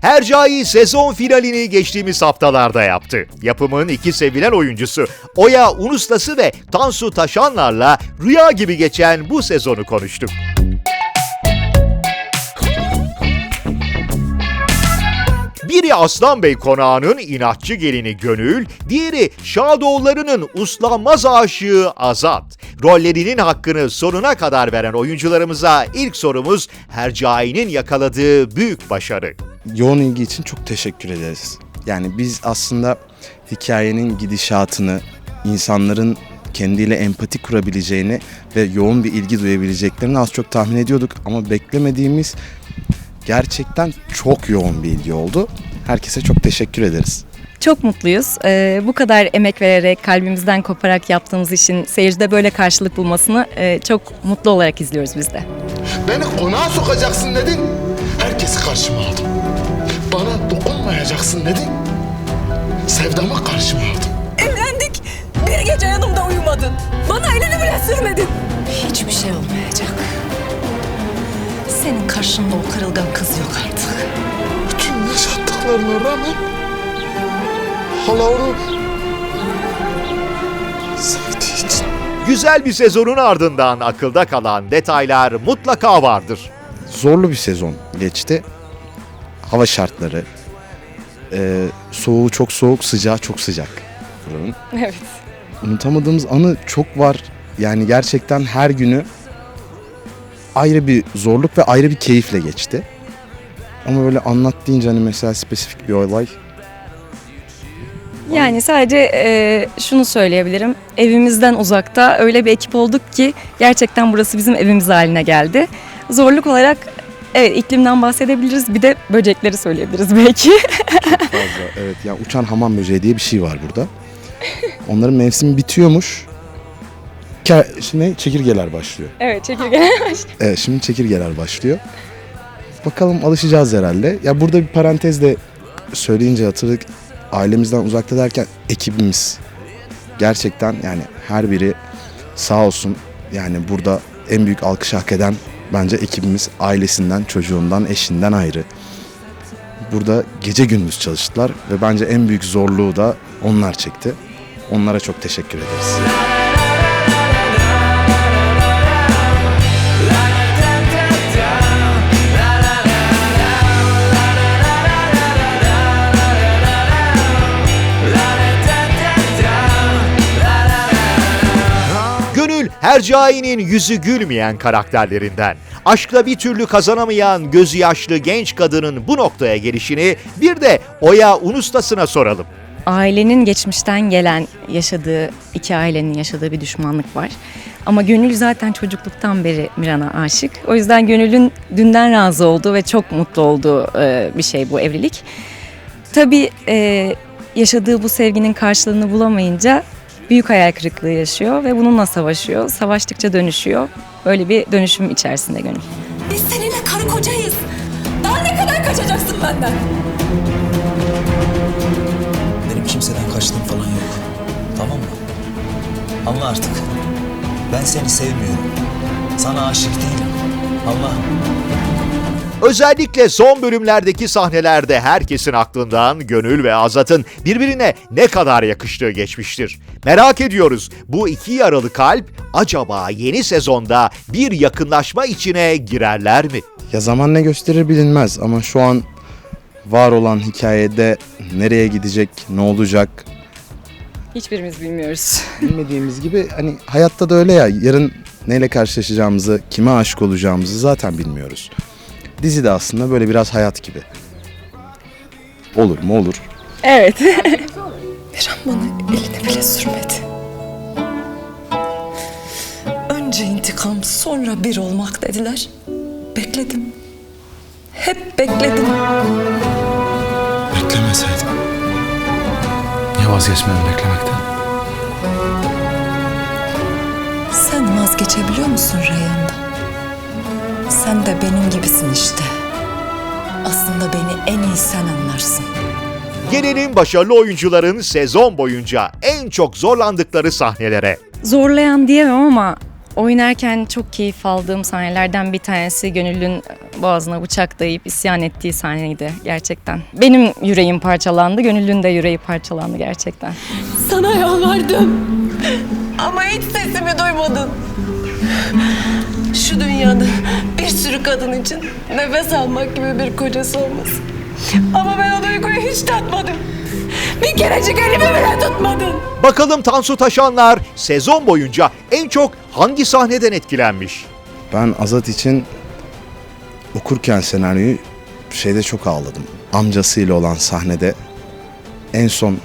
Hercai sezon finalini geçtiğimiz haftalarda yaptı. Yapımın iki sevilen oyuncusu Oya Unustası ve Tansu Taşanlar'la rüya gibi geçen bu sezonu konuştuk. Biri Aslanbey konağının inatçı gelini Gönül, diğeri Şadoğulları'nın uslanmaz aşığı Azat. Rollerinin hakkını sonuna kadar veren oyuncularımıza ilk sorumuz Hercai'nin yakaladığı büyük başarı. Yoğun ilgi için çok teşekkür ederiz. Yani biz aslında hikayenin gidişatını, insanların kendiyle empati kurabileceğini ve yoğun bir ilgi duyabileceklerini az çok tahmin ediyorduk ama beklemediğimiz gerçekten çok yoğun bir ilgi oldu. Herkese çok teşekkür ederiz. Çok mutluyuz. Ee, bu kadar emek vererek, kalbimizden koparak yaptığımız işin seyircide böyle karşılık bulmasını e, çok mutlu olarak izliyoruz biz de. Beni konağa sokacaksın dedin. Herkesi karşıma aldım. Bana dokunmayacaksın dedin. Sevdamı karşıma aldım. Evlendik. Bir gece yanımda uyumadın. Bana elini bile sürmedin. Hiçbir şey olmayacak. Senin karşında o kırılgan kız yok artık. Bütün yaşattıklarına rağmen hala onu sevdiği için Güzel bir sezonun ardından akılda kalan detaylar mutlaka vardır. Zorlu bir sezon geçti. Hava şartları, e, soğuğu çok soğuk, sıcağı çok sıcak. buranın. Evet. unutamadığımız anı çok var. Yani gerçekten her günü ayrı bir zorluk ve ayrı bir keyifle geçti. Ama böyle anlat deyince hani mesela spesifik bir olay Yani sadece e, şunu söyleyebilirim. Evimizden uzakta öyle bir ekip olduk ki gerçekten burası bizim evimiz haline geldi. Zorluk olarak evet iklimden bahsedebiliriz. Bir de böcekleri söyleyebiliriz belki. fazla. Evet yani uçan hamam böceği diye bir şey var burada. Onların mevsimi bitiyormuş. Ke- Şimdi çekirgeler başlıyor. evet çekirge. Evet şimdi çekirgeler başlıyor. Bakalım alışacağız herhalde. Ya burada bir parantez de söyleyince hatırladık. Ailemizden uzakta derken ekibimiz gerçekten yani her biri sağ olsun yani burada en büyük alkış hak eden bence ekibimiz ailesinden, çocuğundan, eşinden ayrı. Burada gece gündüz çalıştılar ve bence en büyük zorluğu da onlar çekti. Onlara çok teşekkür ederiz. Gönül Hercai'nin yüzü gülmeyen karakterlerinden. Aşkla bir türlü kazanamayan gözü yaşlı genç kadının bu noktaya gelişini bir de Oya Unustası'na soralım. ailenin geçmişten gelen yaşadığı, iki ailenin yaşadığı bir düşmanlık var. Ama Gönül zaten çocukluktan beri Miran'a aşık. O yüzden Gönül'ün dünden razı olduğu ve çok mutlu olduğu e, bir şey bu evlilik. Tabii e, yaşadığı bu sevginin karşılığını bulamayınca büyük hayal kırıklığı yaşıyor ve bununla savaşıyor. Savaştıkça dönüşüyor. Böyle bir dönüşüm içerisinde Gönül. Biz seninle karı kocayız. Daha ne kadar kaçacaksın benden? Benim kimseden kaçtığım falan yok. Tamam mı? Anla artık. Ben seni sevmiyorum. Sana aşık değilim. Allah. Özellikle son bölümlerdeki sahnelerde herkesin aklından Gönül ve Azat'ın birbirine ne kadar yakıştığı geçmiştir. Merak ediyoruz bu iki yaralı kalp acaba yeni sezonda bir yakınlaşma içine girerler mi? Ya zaman ne gösterir bilinmez ama şu an var olan hikayede nereye gidecek, ne olacak Hiçbirimiz bilmiyoruz. bilmediğimiz gibi hani hayatta da öyle ya yarın neyle karşılaşacağımızı, kime aşık olacağımızı zaten bilmiyoruz. Dizi de aslında böyle biraz hayat gibi. Olur mu olur. Evet. Miran bana elini bile sürmedi. Önce intikam sonra bir olmak dediler. Bekledim. Hep bekledim. Beklemeseydim. Niye vazgeçmedim beklemekten? Sen vazgeçebiliyor musun Reyhan'dan? Sen de benim gibisin işte. Aslında beni en iyi sen anlarsın. Gelelim başarılı oyuncuların sezon boyunca en çok zorlandıkları sahnelere. Zorlayan diyemem ama Oynarken çok keyif aldığım sahnelerden bir tanesi Gönül'ün boğazına bıçak dayayıp isyan ettiği sahneydi gerçekten. Benim yüreğim parçalandı, Gönül'ün de yüreği parçalandı gerçekten. Sana yalvardım. Ama hiç sesimi duymadın. Şu dünyada bir sürü kadın için nefes almak gibi bir kocası olmasın. Ama ben o duyguyu hiç tatmadım. Bir kerecik elimi bile tutmadın. Bakalım Tansu Taşanlar sezon boyunca en çok hangi sahneden etkilenmiş? Ben Azat için okurken senaryoyu şeyde çok ağladım. Amcasıyla olan sahnede en son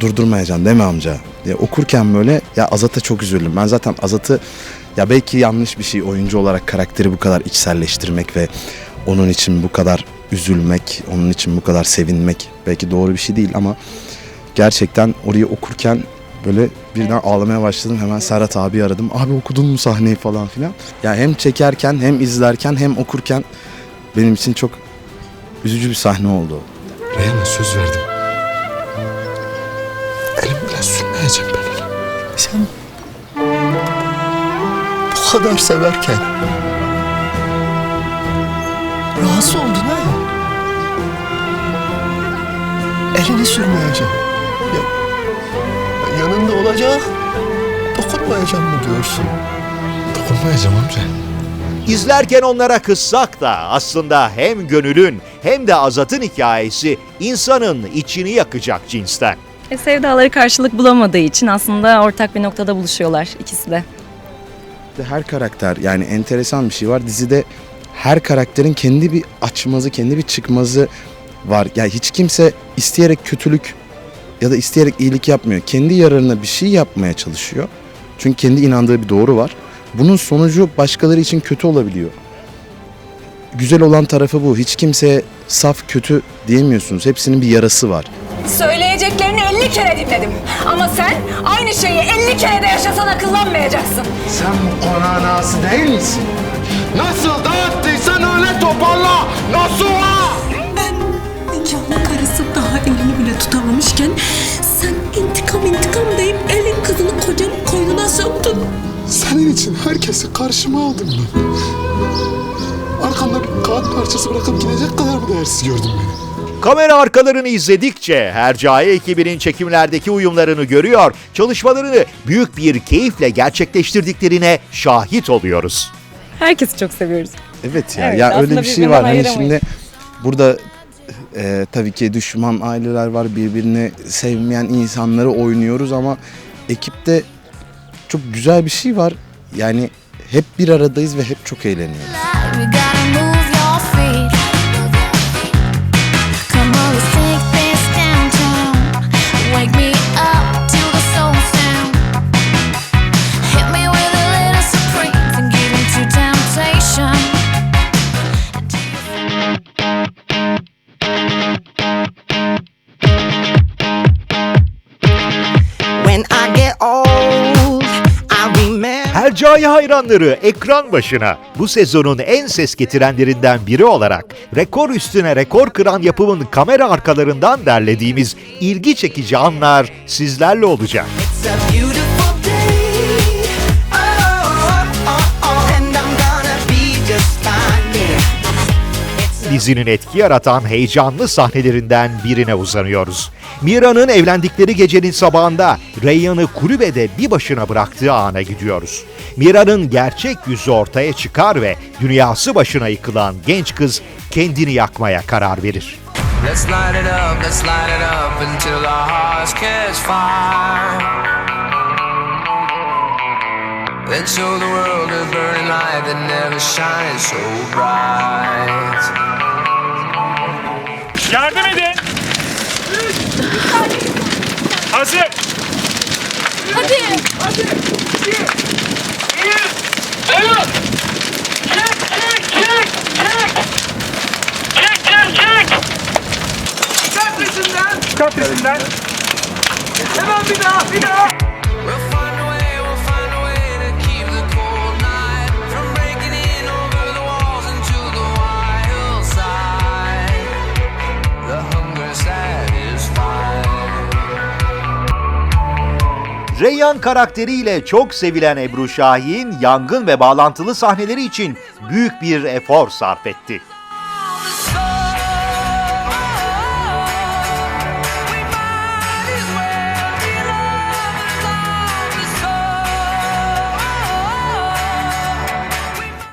durdurmayacağım değil mi amca? Diye okurken böyle ya Azat'a çok üzüldüm. Ben zaten Azat'ı ya belki yanlış bir şey oyuncu olarak karakteri bu kadar içselleştirmek ve onun için bu kadar üzülmek, onun için bu kadar sevinmek belki doğru bir şey değil ama gerçekten orayı okurken böyle birden ağlamaya başladım. Hemen Serhat abi aradım. Abi okudun mu sahneyi falan filan. Ya hem çekerken hem izlerken hem okurken benim için çok üzücü bir sahne oldu. Reyhan'a söz verdim. Bile sürmeyeceğim ben ona. Sen bu kadar severken razı oldun ha? Elini sürmeyeceğim. Ya, yanında olacak, dokunmayacağım mı diyorsun? Dokunmayacağım amca. İzlerken onlara kızsak da aslında hem Gönül'ün hem de Azat'ın hikayesi insanın içini yakacak cinsten. E, sevdaları karşılık bulamadığı için aslında ortak bir noktada buluşuyorlar ikisi de. her karakter yani enteresan bir şey var. Dizide her karakterin kendi bir açmazı, kendi bir çıkmazı var. Yani hiç kimse isteyerek kötülük ya da isteyerek iyilik yapmıyor. Kendi yararına bir şey yapmaya çalışıyor. Çünkü kendi inandığı bir doğru var. Bunun sonucu başkaları için kötü olabiliyor. Güzel olan tarafı bu. Hiç kimseye saf kötü diyemiyorsunuz. Hepsinin bir yarası var. Söyleyeceklerini 50 kere dinledim. Ama sen aynı şeyi 50 kere de yaşasan akıllanmayacaksın. Sen bu konağın ağası değil misin? Nasıl dağıttıysan öyle toparla. Nasıl ha? Ben nikahlı karısı daha elini bile tutamamışken sen intikam intikam deyip elin kızını kocanın koynuna soktun. Senin için herkesi karşıma aldım ben. Arkamda bir kağıt parçası bırakıp gidecek kadar mı değersiz gördün beni? Kamera arkalarını izledikçe Hercai ekibinin çekimlerdeki uyumlarını görüyor, çalışmalarını büyük bir keyifle gerçekleştirdiklerine şahit oluyoruz. Herkesi çok seviyoruz. Evet ya Evet, ya aslında öyle bir şey birbirinden var hani ayıramayız. şimdi burada e, tabii ki düşman aileler var birbirini sevmeyen insanları oynuyoruz ama ekipte çok güzel bir şey var yani hep bir aradayız ve hep çok eğleniyoruz. Hercai hayranları ekran başına bu sezonun en ses getirenlerinden biri olarak rekor üstüne rekor kıran yapımın kamera arkalarından derlediğimiz ilgi çekici anlar sizlerle olacak. It's a Dizinin etki yaratan heyecanlı sahnelerinden birine uzanıyoruz. Mira'nın evlendikleri gecenin sabahında Reyhan'ı kulübede bir başına bıraktığı ana gidiyoruz. Mira'nın gerçek yüzü ortaya çıkar ve dünyası başına yıkılan genç kız kendini yakmaya karar verir. Let's light it up, let's light it up until our hearts catch fire. Then show the world a burning light that never shines so bright. Yardım edin. Hazır. Hadi. Hadi. İki. Bir. Evet. Çek, çek, çek, çek. Çek, çek, çek. Çıkar peşinden. Çıkar peşinden. Hemen bir daha, bir daha. Reyyan karakteriyle çok sevilen Ebru Şahin, yangın ve bağlantılı sahneleri için büyük bir efor sarf etti.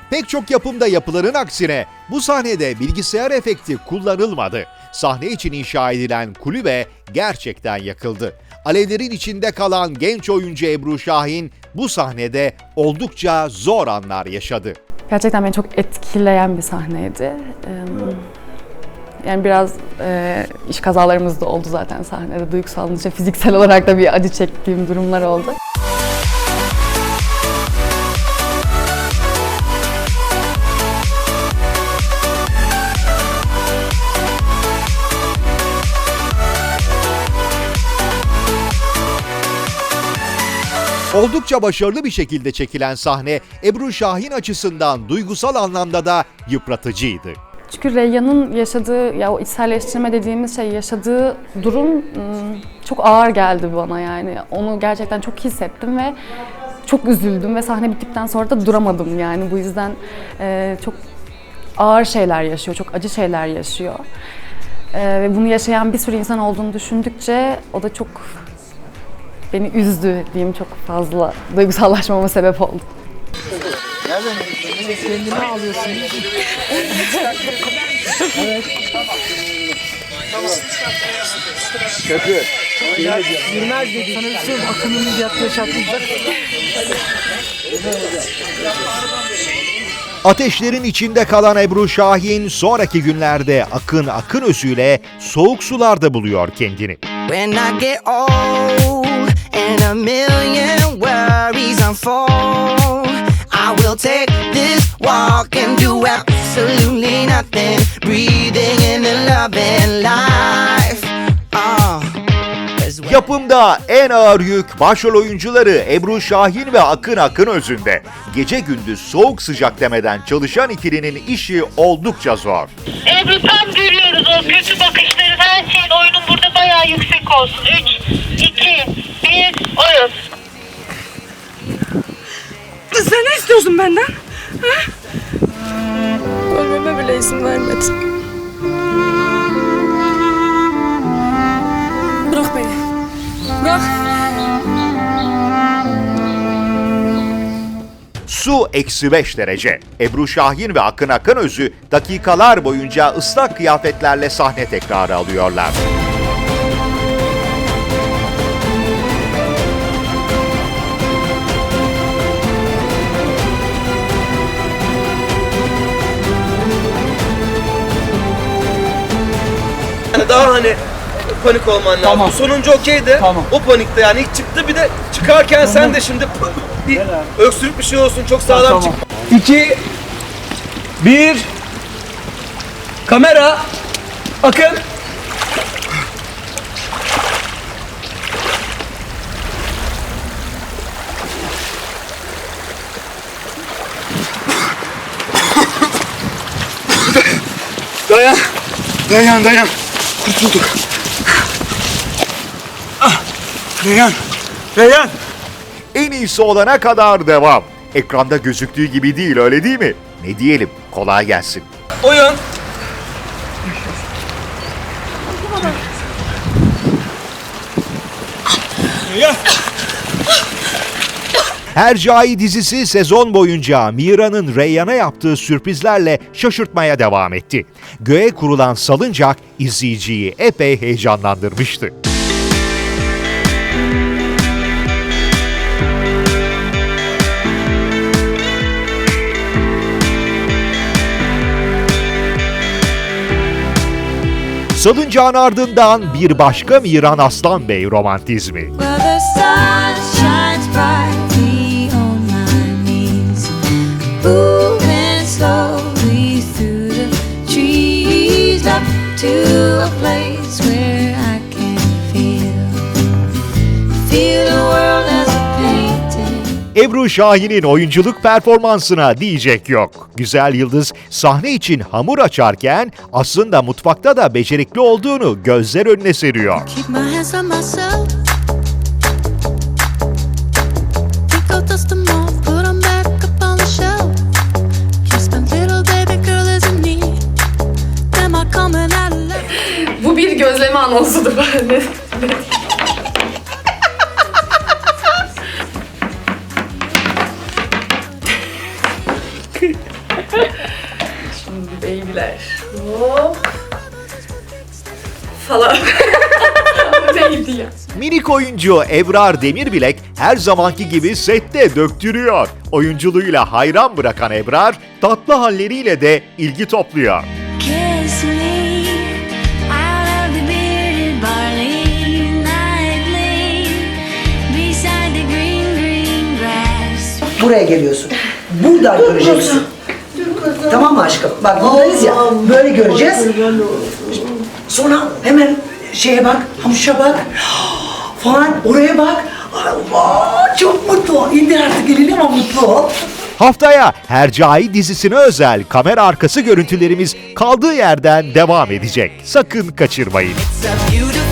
Pek çok yapımda yapıların aksine bu sahnede bilgisayar efekti kullanılmadı. Sahne için inşa edilen kulübe gerçekten yakıldı. Alevlerin içinde kalan genç oyuncu Ebru Şahin bu sahnede oldukça zor anlar yaşadı. Gerçekten beni çok etkileyen bir sahneydi. Yani biraz e, iş kazalarımız da oldu zaten sahnede. Duygusallıca, fiziksel olarak da bir acı çektiğim durumlar oldu. Oldukça başarılı bir şekilde çekilen sahne Ebru Şahin açısından duygusal anlamda da yıpratıcıydı. Çünkü Reyyan'ın yaşadığı, ya o içselleştirme dediğimiz şey yaşadığı durum ım, çok ağır geldi bana yani. Onu gerçekten çok hissettim ve çok üzüldüm ve sahne bittikten sonra da duramadım yani. Bu yüzden çok ağır şeyler yaşıyor, çok acı şeyler yaşıyor. Ve bunu yaşayan bir sürü insan olduğunu düşündükçe o da çok beni üzdü diyeyim çok fazla duygusallaşmama sebep oldu. Kendine alıyorsun. Kötü. Girmez dedi. Sana bir şey yaptığı şartlayacak. Ateşlerin içinde kalan Ebru Şahin sonraki günlerde Akın Akın özüyle soğuk sularda buluyor kendini. When I get old and a million worries unfold, I will take this walk and do absolutely nothing. Breathing in the love loving life. Oh. Yapımda en ağır yük başrol oyuncuları Ebru Şahin ve Akın Akın özünde. Gece gündüz soğuk sıcak demeden çalışan ikilinin işi oldukça zor. Ebru tam görüyoruz o kötü bakışları her şeyin oyunun burada bayağı yüksek olsun. 3, 2, 1, oyun. Sen ne istiyorsun benden? Ha? Ölmeme bile izin vermedin. Su eksi 5 derece. Ebru Şahin ve Akın Akın özü dakikalar boyunca ıslak kıyafetlerle sahne tekrarı alıyorlar. Daha hani panik olman lazım. Sonuncu okeydi. O panikte yani ilk çıktı bir de çıkarken sen de şimdi bir öksürük bir şey olsun çok sağlam çık. 2 1 Kamera Akın Dayan. Dayan dayan. Kurtulduk. Reyhan. Reyhan. En iyisi olana kadar devam. Ekranda gözüktüğü gibi değil öyle değil mi? Ne diyelim kolay gelsin. oyun. Hercai dizisi sezon boyunca Mira'nın Reyyan'a yaptığı sürprizlerle şaşırtmaya devam etti. Göğe kurulan salıncak izleyiciyi epey heyecanlandırmıştı. Salıncağın ardından bir başka Miran Aslan Bey romantizmi. Well, Ebru Şahin'in oyunculuk performansına diyecek yok. Güzel Yıldız sahne için hamur açarken aslında mutfakta da becerikli olduğunu gözler önüne seriyor. Bu bir gözleme anonsudur bence. Oyuncu Ebrar Demirbilek her zamanki gibi sette döktürüyor. Oyunculuğuyla hayran bırakan Ebrar, tatlı halleriyle de ilgi topluyor. Buraya geliyorsun. Buradan göreceksin. Tamam mı aşkım? Bak buradayız ya. Böyle göreceğiz. Sonra hemen şeye bak, hamuşa bak. Falan oraya bak. Allah çok mutlu ol. İndir artık elini ama mutlu ol. Haftaya Hercai dizisine özel kamera arkası görüntülerimiz kaldığı yerden devam edecek. Sakın kaçırmayın. It's a beautiful